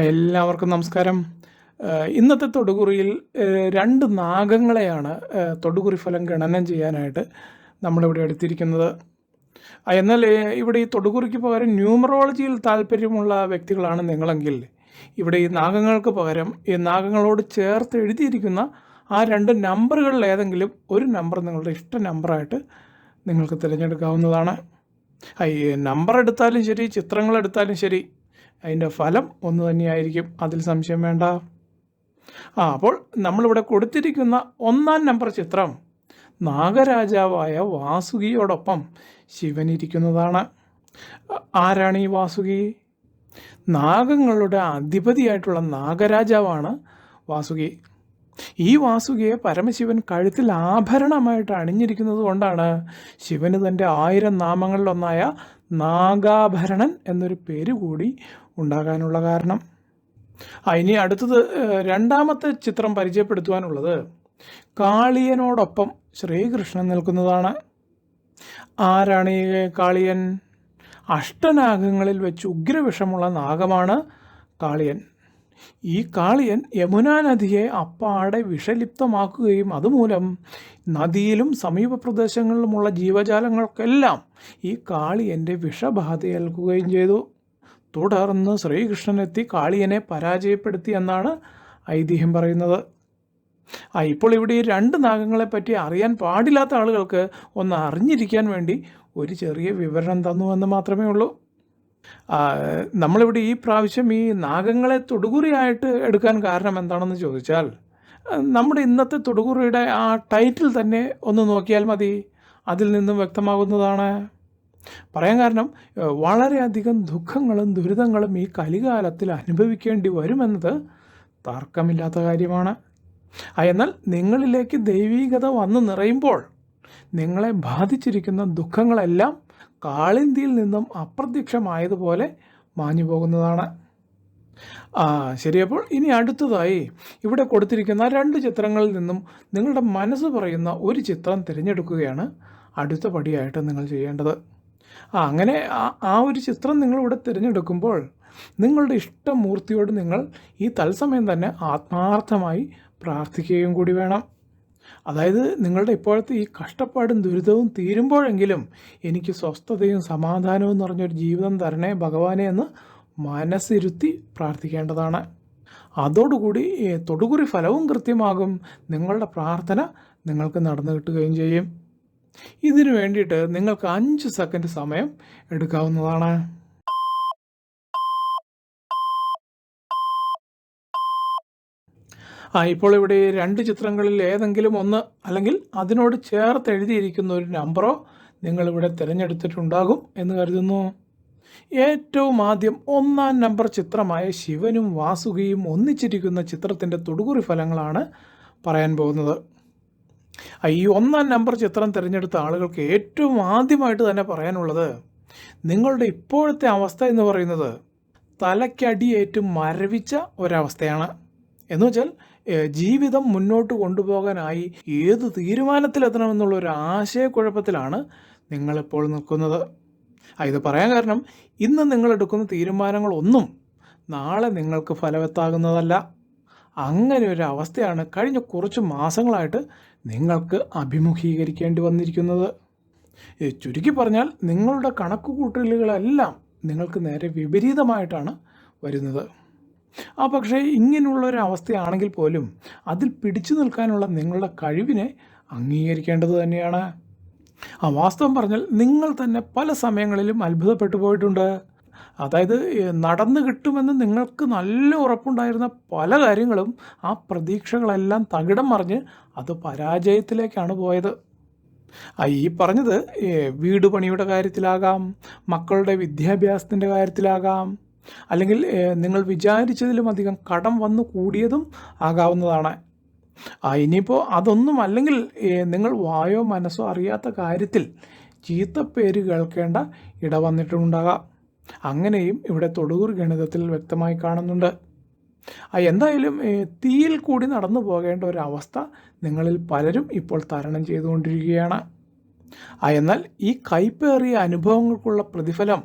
എല്ലാവർക്കും നമസ്കാരം. ഇന്നത്തെ തൊടുകുറിയിൽ രണ്ട് നാഗങ്ങളെയാണ് തൊടുകുറി ഫലം ഗണനം ചെയ്യാനായിട്ട് നമ്മളിവിടെ എടുത്തിരിക്കുന്നത്. എന്നാൽ ഇവിടെ ഈ തൊടുകുറിക്ക് പകരം ന്യൂമറോളജിയിൽ താല്പര്യമുള്ള വ്യക്തികളാണ് നിങ്ങളെങ്കിൽ ഇവിടെ ഈ നാഗങ്ങൾക്ക് പകരം ഈ നാഗങ്ങളോട് ചേർത്ത് എഴുതിയിരിക്കുന്ന ആ രണ്ട് നമ്പറുകളിൽ ഏതെങ്കിലും ഒരു നമ്പർ നിങ്ങളുടെ ഇഷ്ട നമ്പറായിട്ട് നിങ്ങൾക്ക് തിരഞ്ഞെടുക്കാവുന്നതാണ്. ഈ നമ്പർ എടുത്താലും ശരി ചിത്രങ്ങൾ എടുത്താലും ശരി അതിന്റെ ഫലം ഒന്ന് തന്നെയായിരിക്കും. അതിൽ സംശയം വേണ്ട. ആ അപ്പോൾ നമ്മളിവിടെ കൊടുത്തിരിക്കുന്ന ഒന്നാം നമ്പർ ചിത്രം നാഗരാജാവായ വാസുകിയോടൊപ്പം ആ- ആരാണ് ഈ വാസുകി? നാഗങ്ങളുടെ അധിപതിയായിട്ടുള്ള നാഗരാജാവാണ് വാസുകി. ഈ വാസുകിയെ പരമശിവൻ കഴുത്തിൽ ആഭരണമായിട്ട് അണിഞ്ഞിരിക്കുന്നത് കൊണ്ടാണ് ശിവന് തന്റെ ആയിരം നാമങ്ങളിലൊന്നായ നാഗാഭരണൻ എന്നൊരു പേര് കൂടി ഉണ്ടാകാനുള്ള കാരണം. ആ ഇനി അടുത്തത് രണ്ടാമത്തെ ചിത്രം പരിചയപ്പെടുത്തുവാനുള്ളത് കാളിയനോടൊപ്പം ശ്രീകൃഷ്ണൻ നിൽക്കുന്നതാണ്. ആരാണ് ഈ കാളിയൻ? അഷ്ടനാഗങ്ങളിൽ വെച്ച് ഉഗ്രവിഷമുള്ള നാഗമാണ് കാളിയൻ. ഈ കാളിയൻ യമുനാ നദിയെ അപ്പാടെ വിഷലിപ്തമാക്കുകയും അതുമൂലം നദിയിലും സമീപ പ്രദേശങ്ങളിലുമുള്ള ജീവജാലങ്ങൾക്കെല്ലാം ഈ കാളിയന്റെ വിഷബാധയേൽക്കുകയും ചെയ്തു. തുടർന്ന് ശ്രീകൃഷ്ണനെത്തി കാളിയനെ പരാജയപ്പെടുത്തി എന്നാണ് ഐതിഹ്യം പറയുന്നത്. ആ ഇപ്പോൾ ഇവിടെ ഈ രണ്ട് നാഗങ്ങളെ പറ്റി അറിയാൻ പാടില്ലാത്ത ആളുകൾക്ക് ഒന്ന് അറിഞ്ഞിരിക്കാൻ വേണ്ടി ഒരു ചെറിയ വിവരണം തന്നു എന്ന് മാത്രമേ ഉള്ളൂ. നമ്മളിവിടെ ഈ പ്രാവശ്യം ഈ നാഗങ്ങളെ തൊടുകുറിയായിട്ട് എടുക്കാൻ കാരണം എന്താണെന്ന് ചോദിച്ചാൽ നമ്മുടെ ഇന്നത്തെ തൊടുകുറിയുടെ ആ ടൈറ്റിൽ തന്നെ ഒന്ന് നോക്കിയാൽ മതി. അതിൽ നിന്നും വ്യക്തമാകുന്നതാണ്. പറയാൻ കാരണം വളരെയധികം ദുഃഖങ്ങളും ദുരിതങ്ങളും ഈ കലികാലത്തിൽ അനുഭവിക്കേണ്ടി വരുമെന്നത് തർക്കമില്ലാത്ത കാര്യമാണ്. എന്നാൽ നിങ്ങളിലേക്ക് ദൈവീകത വന്നു നിറയുമ്പോൾ നിങ്ങളെ ബാധിച്ചിരിക്കുന്ന ദുഃഖങ്ങളെല്ലാം കാളിന്തിയിൽ നിന്നും അപ്രത്യക്ഷമായതുപോലെ മാഞ്ഞു പോകുന്നതാണ്. ആ ശരി അപ്പോൾ ഇനി അടുത്തതായി ഇവിടെ കൊടുത്തിരിക്കുന്ന രണ്ട് ചിത്രങ്ങളിൽ നിന്നും നിങ്ങളുടെ മനസ്സ് പറയുന്ന ഒരു ചിത്രം തിരഞ്ഞെടുക്കുകയാണ് അടുത്ത പടിയായിട്ട് നിങ്ങൾ ചെയ്യേണ്ടത്. ആ അങ്ങനെ ആ- ഒരു ചിത്രം നിങ്ങളിവിടെ തിരഞ്ഞെടുക്കുമ്പോൾ നിങ്ങളുടെ ഇഷ്ടമൂർത്തിയോട് നിങ്ങൾ ഈ തത്സമയം തന്നെ ആത്മാർത്ഥമായി പ്രാർത്ഥിക്കുകയും കൂടി വേണം. അതായത് നിങ്ങളുടെ ഇപ്പോഴത്തെ ഈ കഷ്ടപ്പാടും ദുരിതവും തീരുമ്പോഴെങ്കിലും എനിക്ക് സ്വസ്ഥതയും സമാധാനവും നിറഞ്ഞൊരു ജീവിതം തരണേ ഭഗവാനെ എന്ന് മനസ്സിരുത്തി പ്രാർത്ഥിക്കേണ്ടതാണ്. അതോടുകൂടി തൊടുകുറി ഫലവും കൃത്യമാകും നിങ്ങളുടെ പ്രാർത്ഥന നിങ്ങൾക്ക് നടന്നു കിട്ടുകയും ചെയ്യും. ഇതിനു വേണ്ടിയിട്ട് നിങ്ങൾക്ക് അഞ്ച് സെക്കൻഡ് സമയം എടുക്കാവുന്നതാണ്. ആ ഇപ്പോൾ ഇവിടെ രണ്ട് ചിത്രങ്ങളിൽ ഏതെങ്കിലും ഒന്ന് അല്ലെങ്കിൽ അതിനോട് ചേർത്ത് എഴുതിയിരിക്കുന്ന ഒരു നമ്പറോ നിങ്ങളിവിടെ തിരഞ്ഞെടുത്തിട്ടുണ്ടാകും എന്ന് കരുതുന്നു. ഏറ്റവും ആദ്യം ഒന്നാം നമ്പർ ചിത്രമായ ശിവനും വാസുകിയും ഒന്നിച്ചിരിക്കുന്ന ചിത്രത്തിന്റെ തൊടുകുറി ഫലങ്ങളാണ് പറയാൻ പോകുന്നത്. ഈ ഒന്നാം നമ്പർ ചിത്രം തിരഞ്ഞെടുത്ത ആളുകൾക്ക് ഏറ്റവും ആദ്യമായിട്ട് തന്നെ പറയാനുള്ളത് നിങ്ങളുടെ ഇപ്പോഴത്തെ അവസ്ഥ എന്ന് പറയുന്നത് തലയ്ക്കടിയേറ്റ് മരവിച്ച ഒരവസ്ഥയാണ്. എന്ന് വെച്ചാൽ ജീവിതം മുന്നോട്ട് കൊണ്ടുപോകാനായി ഏത് തീരുമാനത്തിലെത്തണമെന്നുള്ള ഒരു ആശയക്കുഴപ്പത്തിലാണ് നിങ്ങളിപ്പോൾ നിൽക്കുന്നത്. ഇത് പറയാൻ കാരണം ഇന്ന് നിങ്ങൾ എടുക്കുന്ന തീരുമാനങ്ങളൊന്നും നാളെ നിങ്ങൾക്ക് ഫലവത്താകുന്നതല്ല. അങ്ങനെ ഒരു അവസ്ഥയാണ് കഴിഞ്ഞ കുറച്ച് മാസങ്ങളായിട്ട് നിങ്ങൾക്ക് അഭിമുഖീകരിക്കേണ്ടി വന്നിരിക്കുന്നത്. ചുരുക്കി പറഞ്ഞാൽ നിങ്ങളുടെ കണക്കുകൂട്ടലുകളെല്ലാം നിങ്ങൾക്ക് നേരെ വിപരീതമായിട്ടാണ് വരുന്നത്. ആ പക്ഷേ ഇങ്ങനെയുള്ള ഒരു അവസ്ഥയാണെങ്കിൽ പോലും അതിൽ പിടിച്ചു നിൽക്കാനുള്ള നിങ്ങളുടെ കഴിവിനെ അംഗീകരിക്കേണ്ടത് തന്നെയാണ്. ആ വാസ്തവം പറഞ്ഞാൽ നിങ്ങൾ തന്നെ പല സമയങ്ങളിലും അത്ഭുതപ്പെട്ടു പോയിട്ടുണ്ട്. അതായത് നടന്നു കിട്ടുമെന്ന് നിങ്ങൾക്ക് നല്ല ഉറപ്പുണ്ടായിരുന്ന പല കാര്യങ്ങളും ആ പ്രതീക്ഷകളെല്ലാം തകിടം മറിഞ്ഞ് അത് പരാജയത്തിലേക്കാണ് പോയത്. ഈ പറഞ്ഞത് വീട് പണിയുടെ കാര്യത്തിലാകാം മക്കളുടെ വിദ്യാഭ്യാസത്തിന്റെ കാര്യത്തിലാകാം അല്ലെങ്കിൽ നിങ്ങൾ വിചാരിച്ചതിലും അധികം കടം വന്നു കൂടിയതും ആകാവുന്നതാണ്. ആ ഇനിയിപ്പോൾ അതൊന്നും അല്ലെങ്കിൽ നിങ്ങൾ വായോ മനസ്സോ അറിയാത്ത കാര്യത്തിൽ ചീത്തപ്പേര് കേൾക്കേണ്ട ഇട വന്നിട്ടുണ്ടാകാം അങ്ങനെയും ഇവിടെ തൊടുകൂർ ഗണിതത്തിൽ വ്യക്തമായി കാണുന്നുണ്ട്. എന്തായാലും തീയിൽ കൂടി നടന്നു പോകേണ്ട ഒരവസ്ഥ നിങ്ങളിൽ പലരും ഇപ്പോൾ തരണം ചെയ്തുകൊണ്ടിരിക്കുകയാണ്. എന്നാൽ ഈ കൈപ്പേറിയ അനുഭവങ്ങൾക്കുള്ള പ്രതിഫലം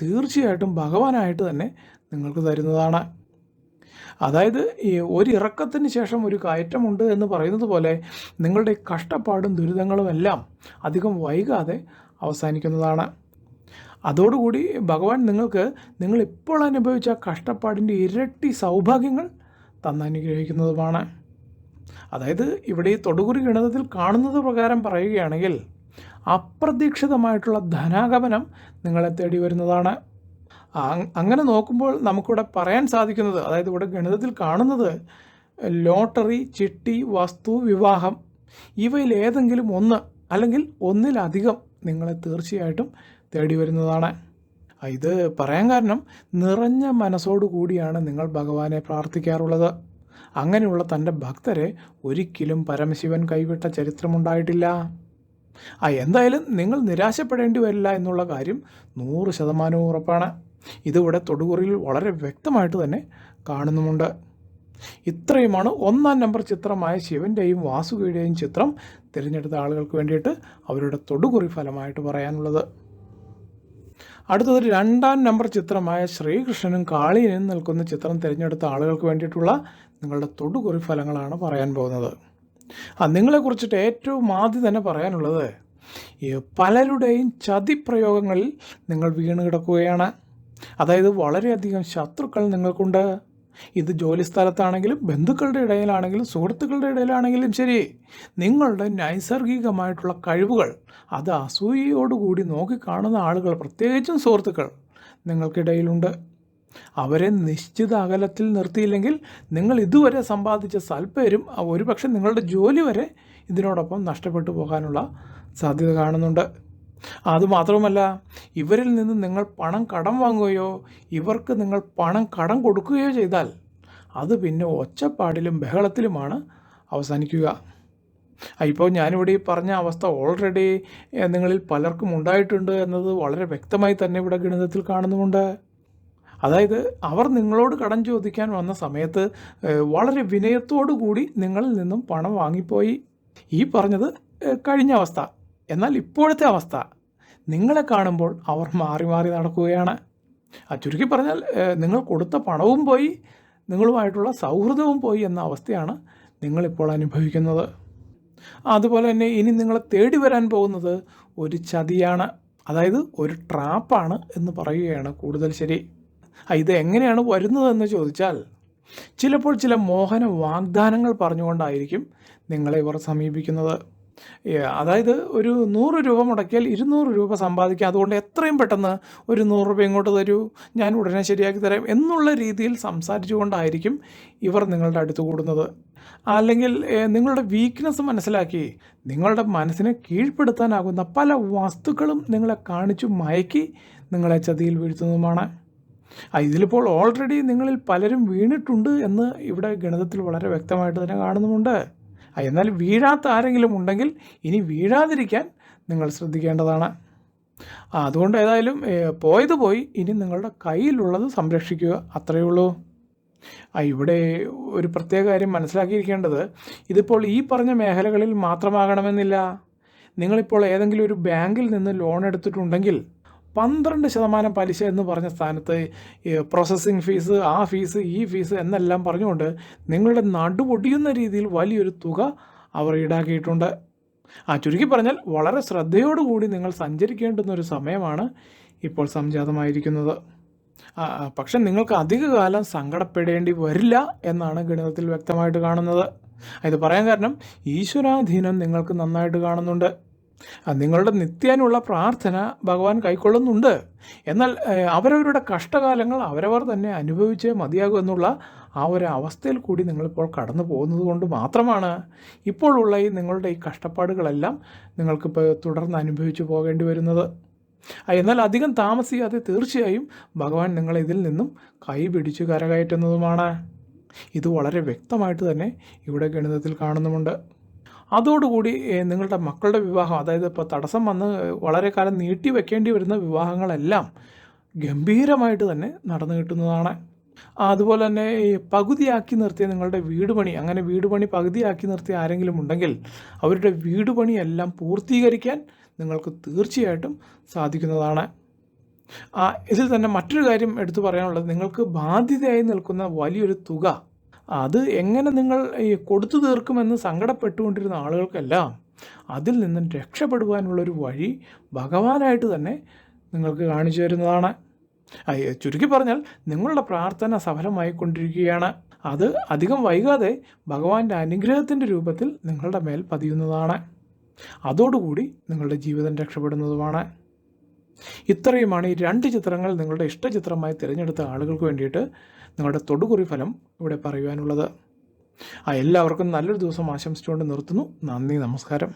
തീർച്ചയായിട്ടും ഭഗവാനായിട്ട് തന്നെ നിങ്ങൾക്ക് തരുന്നതാണ്. അതായത് ഈ ഒരു ഇറക്കത്തിന് ശേഷം ഒരു കയറ്റമുണ്ട് എന്ന് പറയുന്നത് പോലെ നിങ്ങളുടെ കഷ്ടപ്പാടും ദുരിതങ്ങളും എല്ലാം അധികം വൈകാതെ അവസാനിക്കുന്നതാണ്. അതോടുകൂടി ഭഗവാൻ നിങ്ങൾക്ക് നിങ്ങൾ ഇപ്പോൾ അനുഭവിച്ച കഷ്ടപ്പാടിന്റെ ഇരട്ടി സൗഭാഗ്യങ്ങൾ തന്നനുഗ്രഹിക്കുന്നതുമാണ് അതായത് ഇവിടെ ഈ തൊടുകുറി ഗണിതത്തിൽ കാണുന്നത് പ്രകാരം പറയുകയാണെങ്കിൽ അപ്രതീക്ഷിതമായിട്ടുള്ള ധനാഗമനം നിങ്ങളെ തേടി വരുന്നതാണ്. അങ്ങനെ നോക്കുമ്പോൾ നമുക്കിവിടെ പറയാൻ സാധിക്കുന്നത് അതായത് ഇവിടെ ഗണിതത്തിൽ കാണുന്നത് ലോട്ടറി ചിട്ടി വസ്തു വിവാഹം ഇവയിൽ ഏതെങ്കിലും ഒന്ന് അല്ലെങ്കിൽ ഒന്നിലധികം നിങ്ങളെ തീർച്ചയായിട്ടും തേടി വരുന്നതാണ്. ഇത് പറയാൻ കാരണം നിറഞ്ഞ മനസ്സോടു കൂടിയാണ് നിങ്ങൾ ഭഗവാനെ പ്രാർത്ഥിക്കാറുള്ളത്. അങ്ങനെയുള്ള തന്റെ ഭക്തരെ ഒരിക്കലും പരമശിവൻ കൈവിട്ട ചരിത്രമുണ്ടായിട്ടില്ല. ആ എന്തായാലും നിങ്ങൾ നിരാശപ്പെടേണ്ടി വരില്ല എന്നുള്ള കാര്യം നൂറ് ശതമാനവും ഉറപ്പാണ്. ഇതിവിടെ തൊടുകുറിയിൽ വളരെ വ്യക്തമായിട്ട് തന്നെ കാണുന്നുമുണ്ട്. ഇത്രയുമാണ് ഒന്നാം നമ്പർ ചിത്രമായ ശിവന്റെയും വാസുകിയുടെയും ചിത്രം തിരഞ്ഞെടുത്ത ആളുകൾക്ക് വേണ്ടിയിട്ട് അവരുടെ തൊടുകുറി ഫലമായിട്ട് പറയാനുള്ളത്. അടുത്തത് രണ്ടാം നമ്പർ ചിത്രമായ ശ്രീകൃഷ്ണനും കാളിയനും നിൽക്കുന്ന ചിത്രം തിരഞ്ഞെടുത്ത ആളുകൾക്ക് വേണ്ടിയിട്ടുള്ള നിങ്ങളുടെ തൊടുകുറി ഫലങ്ങളാണ് പറയാൻ പോകുന്നത്. ആ നിങ്ങളെക്കുറിച്ചിട്ട് ഏറ്റവും ആദ്യം തന്നെ പറയാനുള്ളത് പലരുടെയും ചതിപ്രയോഗങ്ങളിൽ നിങ്ങൾ വീണ് കിടക്കുകയാണ്. അതായത് വളരെയധികം ശത്രുക്കൾ നിങ്ങൾക്കുണ്ട്. ഇത് ജോലി സ്ഥലത്താണെങ്കിലും ബന്ധുക്കളുടെ ഇടയിലാണെങ്കിലും സുഹൃത്തുക്കളുടെ ഇടയിലാണെങ്കിലും ശരി. നിങ്ങളുടെ നൈസർഗികമായിട്ടുള്ള കഴിവുകൾ അത് അസൂയയോടുകൂടി നോക്കിക്കാണുന്ന ആളുകൾ പ്രത്യേകിച്ചും സുഹൃത്തുക്കൾ നിങ്ങൾക്കിടയിലുണ്ട്. അവരെ നിശ്ചിത അകലത്തിൽ നിർത്തിയില്ലെങ്കിൽ നിങ്ങൾ ഇതുവരെ സമ്പാദിച്ച സൽപ്പേരും ഒരുപക്ഷെ നിങ്ങളുടെ ജോലി വരെ ഇതിനോടൊപ്പം നഷ്ടപ്പെട്ടു പോകാനുള്ള സാധ്യത കാണുന്നുണ്ട്. അതുമാത്രവുമല്ല ഇവരിൽ നിന്ന് നിങ്ങൾ പണം കടം വാങ്ങുകയോ ഇവർക്ക് നിങ്ങൾ പണം കടം കൊടുക്കുകയോ ചെയ്താൽ അത് പിന്നെ ഒച്ചപ്പാടിലും ബഹളത്തിലുമാണ് അവസാനിക്കുക. ഇപ്പോൾ ഞാനിവിടെ ഈ പറഞ്ഞ അവസ്ഥ ഓൾറെഡി നിങ്ങളിൽ പലർക്കും ഉണ്ടായിട്ടുണ്ട് എന്നത് വളരെ വ്യക്തമായി തന്നെ ഇവിടെ ഗണിതത്തിൽ കാണുന്നുമുണ്ട്. അതായത് അവർ നിങ്ങളോട് കടം ചോദിക്കാൻ വന്ന സമയത്ത് വളരെ വിനയത്തോടു കൂടി നിങ്ങളിൽ നിന്നും പണം വാങ്ങിപ്പോയി. ഈ പറഞ്ഞത് കഴിഞ്ഞ അവസ്ഥ. എന്നാൽ ഇപ്പോഴത്തെ അവസ്ഥ. നിങ്ങളെ കാണുമ്പോൾ അവർ മാറി മാറി നടക്കുകയാണ്. ആ ചുരുക്കി പറഞ്ഞാൽ നിങ്ങൾ കൊടുത്ത പണവും പോയി നിങ്ങളുമായിട്ടുള്ള സൗഹൃദവും പോയി എന്ന അവസ്ഥയാണ് നിങ്ങളിപ്പോൾ അനുഭവിക്കുന്നത്. അതുപോലെ തന്നെ ഇനി നിങ്ങളെ തേടി വരാൻ പോകുന്നത് ഒരു ചതിയാണ്. അതായത് ഒരു ട്രാപ്പാണ് എന്ന് പറയുകയാണ് കൂടുതൽ ശരി. ഇത് എങ്ങനെയാണ് വരുന്നതെന്ന് ചോദിച്ചാൽ ചിലപ്പോൾ ചില മോഹന വാഗ്ദാനങ്ങൾ പറഞ്ഞുകൊണ്ടായിരിക്കും നിങ്ങളെ ഇവർ സമീപിക്കുന്നത്. അതായത് ഒരു നൂറ് രൂപ മുടക്കിയാൽ ഇരുന്നൂറ് രൂപ സമ്പാദിക്കാം. അതുകൊണ്ട് എത്രയും പെട്ടെന്ന് ഒരു നൂറ് രൂപ ഇങ്ങോട്ട് തരൂ ഞാൻ ഉടനെ ശരിയാക്കി തരാം എന്നുള്ള രീതിയിൽ സംസാരിച്ചുകൊണ്ടായിരിക്കും ഇവർ നിങ്ങളുടെ അടുത്ത് കൂടുന്നത്. അല്ലെങ്കിൽ നിങ്ങളുടെ വീക്ക്നെസ് മനസ്സിലാക്കി നിങ്ങളുടെ മനസ്സിനെ കീഴ്പ്പെടുത്താനാകുന്ന പല വസ്തുക്കളും നിങ്ങളെ കാണിച്ചു മയക്കി നിങ്ങളെ ചതിയിൽ വീഴ്ത്തുന്നതുമാണ്. ഇതിലിപ്പോൾ ഓൾറെഡി നിങ്ങളിൽ പലരും വീണിട്ടുണ്ട് എന്ന് ഇവിടെ ഗണിതത്തിൽ വളരെ വ്യക്തമായിട്ട് തന്നെ കാണുന്നുമുണ്ട്. എന്നാൽ വീഴാത്ത ആരെങ്കിലും ഉണ്ടെങ്കിൽ ഇനി വീഴാതിരിക്കാൻ നിങ്ങൾ ശ്രദ്ധിക്കേണ്ടതാണ്. അതുകൊണ്ട് ഏതായാലും പോയത് പോയി ഇനി നിങ്ങളുടെ കയ്യിലുള്ളത് സംരക്ഷിക്കുക അത്രയേ ഉള്ളൂ. ആ, ഇവിടെ ഒരു പ്രത്യേക കാര്യം മനസ്സിലാക്കിയിരിക്കേണ്ടത് ഇതിപ്പോൾ ഈ പറഞ്ഞ മേഖലകളിൽ മാത്രമാകണമെന്നില്ല. നിങ്ങളിപ്പോൾ ഏതെങ്കിലും ഒരു ബാങ്കിൽ നിന്ന് ലോൺ എടുത്തിട്ടുണ്ടെങ്കിൽ പന്ത്രണ്ട് ശതമാനം പലിശ എന്ന് പറഞ്ഞ സ്ഥാനത്ത് പ്രോസസ്സിംഗ് ഫീസ് ആ ഫീസ് ഈ ഫീസ് എന്നെല്ലാം പറഞ്ഞുകൊണ്ട് നിങ്ങളുടെ നടുപൊടിയുന്ന രീതിയിൽ വലിയൊരു തുക അവർ ഈടാക്കിയിട്ടുണ്ട്. ആ ചുരുക്കി പറഞ്ഞാൽ വളരെ ശ്രദ്ധയോടുകൂടി നിങ്ങൾ സഞ്ചരിക്കേണ്ടുന്ന ഒരു സമയമാണ് ഇപ്പോൾ സംജാതമായിരിക്കുന്നത്. പക്ഷെ നിങ്ങൾക്ക് അധികകാലം സങ്കടപ്പെടേണ്ടി വരില്ല എന്നാണ് ഗണിതത്തിൽ വ്യക്തമായിട്ട് കാണുന്നത്. ഇത് പറയാൻ കാരണം ഈശ്വരാധീനം നിങ്ങൾക്ക് നന്നായിട്ട് കാണുന്നുണ്ട്. നിങ്ങളുടെ നിത്യാനുള്ള പ്രാർത്ഥന ഭഗവാൻ കൈക്കൊള്ളുന്നുണ്ട്. എന്നാൽ അവരവരുടെ കഷ്ടകാലങ്ങൾ അവരവർ തന്നെ അനുഭവിച്ചേ മതിയാകൂ എന്നുള്ള ആ ഒരു അവസ്ഥയിൽ കൂടി നിങ്ങളിപ്പോൾ കടന്നു പോകുന്നത് കൊണ്ട് മാത്രമാണ് ഇപ്പോഴുള്ള ഈ നിങ്ങളുടെ ഈ കഷ്ടപ്പാടുകളെല്ലാം നിങ്ങൾക്കിപ്പോൾ തുടർന്ന് അനുഭവിച്ചു പോകേണ്ടി വരുന്നത്. എന്നാൽ അധികം താമസിയാതെ തീർച്ചയായും ഭഗവാൻ നിങ്ങളെ ഇതിൽ നിന്നും കൈ പിടിച്ചു കരകയറ്റുന്നതുമാണ്. ഇത് വളരെ വ്യക്തമായിട്ട് തന്നെ ഇവിടെ ഗണിതത്തിൽ കാണുന്നുമുണ്ട്. അതോടുകൂടി നിങ്ങളുടെ മക്കളുടെ വിവാഹം അതായത് ഇപ്പോൾ തടസ്സം വന്ന് വളരെ കാലം നീട്ടി വെക്കേണ്ടി വരുന്ന വിവാഹങ്ങളെല്ലാം ഗംഭീരമായിട്ട് തന്നെ നടന്നു കിട്ടുന്നതാണ്. അതുപോലെ തന്നെ ഈ പകുതിയാക്കി നിർത്തിയ നിങ്ങളുടെ വീട് പണി അങ്ങനെ വീട് പണി പകുതിയാക്കി നിർത്തിയ ആരെങ്കിലും ഉണ്ടെങ്കിൽ അവരുടെ വീട് പണിയെല്ലാം പൂർത്തീകരിക്കാൻ നിങ്ങൾക്ക് തീർച്ചയായിട്ടും സാധിക്കുന്നതാണ്. ഇതിൽ തന്നെ മറ്റൊരു കാര്യം എടുത്തു പറയാനുള്ളത് നിങ്ങൾക്ക് ബാധ്യതയായി നിൽക്കുന്ന വലിയൊരു തുക അത് എങ്ങനെ നിങ്ങൾ ഈ കൊടുത്തു തീർക്കുമെന്ന് സങ്കടപ്പെട്ടുകൊണ്ടിരുന്ന ആളുകൾക്കെല്ലാം അതിൽ നിന്നും രക്ഷപ്പെടുവാനുള്ളൊരു വഴി ഭഗവാനായിട്ട് തന്നെ നിങ്ങൾക്ക് കാണിച്ചു തരുന്നതാണ്. ചുരുക്കി പറഞ്ഞാൽ നിങ്ങളുടെ പ്രാർത്ഥന സഫലമായിക്കൊണ്ടിരിക്കുകയാണ്. അത് അധികം വൈകാതെ ഭഗവാന്റെ അനുഗ്രഹത്തിന്റെ രൂപത്തിൽ നിങ്ങളുടെ മേൽ പതിയുന്നതാണ്. അതോടുകൂടി നിങ്ങളുടെ ജീവിതം രക്ഷപ്പെടുന്നതുമാണ്. ഇത്രയുമാണ് ഈ രണ്ട് ചിത്രങ്ങൾ നിങ്ങളുടെ ഇഷ്ടചിത്രമായി തിരഞ്ഞെടുത്ത ആളുകൾക്ക് വേണ്ടിയിട്ട് നിങ്ങളുടെ തൊടുകുറി ഫലം ഇവിടെ പറയുവാനുള്ളത്. ആ എല്ലാവർക്കും നല്ലൊരു ദിവസം ആശംസിച്ചുകൊണ്ട് നിർത്തുന്നു. നന്ദി നമസ്കാരം.